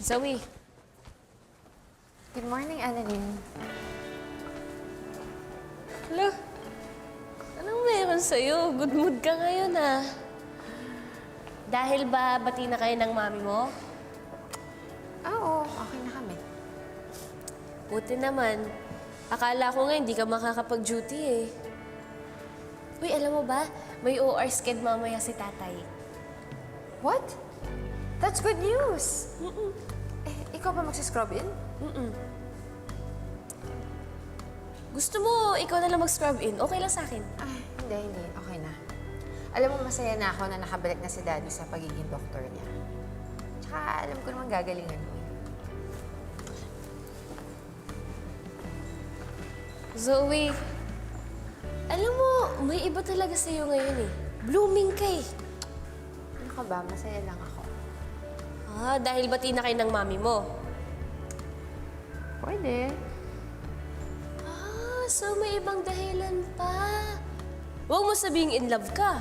Zoe, Good morning, Annalyn. hala. Anong meron sa'yo? Good mood ka ngayon, ah. Dahil ba bati na kayo ng mami mo? Ah, Oo, okay na kami. Buti naman. Akala ko nga hindi ka makakapag-duty eh. Uy, alam mo ba? May OR sked mamaya si tatay. What? That's good news! Eh, ikaw ba magsiscrub in? Gusto mo, ikaw na lang mag-scrub in. Okay lang sa akin. Ay, hindi, hindi. Okay na. Alam mo, masaya na ako na nakabalik na si Daddy sa pagiging doktor niya. Tsaka alam ko naman gagalingan mo. eh. Zoe, alam mo, may iba talaga sa'yo ngayon eh. Blooming ka eh. Ano ka ba? Masaya lang ako. Ah, dahil bati na kayo ng mami mo. Pwede. Ah, so may ibang dahilan pa. Huwag mo sabing in love ka.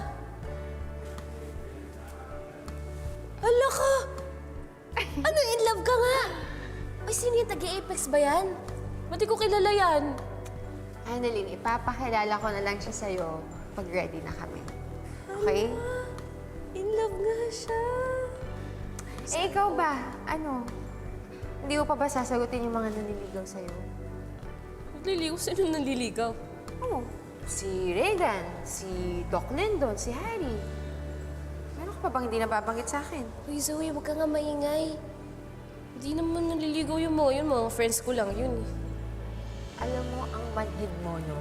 Hala ka! Ano, in love ka nga? Ay, sino yung taga-Apex ba yan? Ba't di ko kilala yan? Annalyn, ipapakilala ko na lang siya sa'yo pag ready na kami. Okay? In love nga siya. Eh, ikaw ba? Ano? Hindi ko pa ba sasagutin yung mga naniligaw sa'yo? Nagliligaw? Sino nanliligaw? Oh, si Regan, si Doc Lindon, si Harry. Meron ka pa bang hindi nababanggit sa akin? Uy, Zoe, huwag ka nga maingay. Hindi naman naliligaw yung mga yun. Mga friends ko lang yun eh. Alam mo, ang manhid mo, no?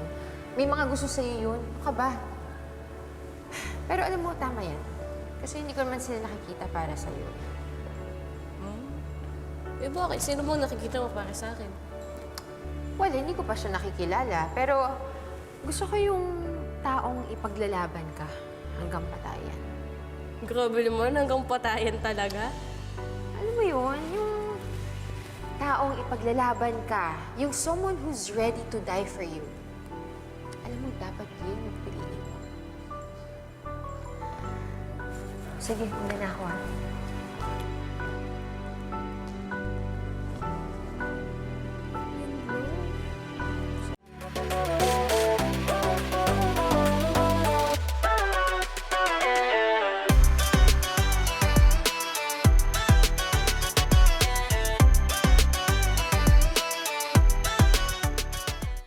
May mga gusto sa'yo yun. Ano ka ba? Pero alam mo, tama yan. Kasi hindi ko naman sila nakikita para sa'yo. Eh bakit? Sino mo nakikita mo para sa akin? Well, hindi ko pa siya nakikilala. Pero gusto ko yung taong ipaglalaban ka hanggang patayan. Grabe naman, hanggang patayan talaga. Alam mo yun, yung taong ipaglalaban ka, yung someone who's ready to die for you. Alam mo, dapat yun yung piliin mo. Sige, muna na ako ah.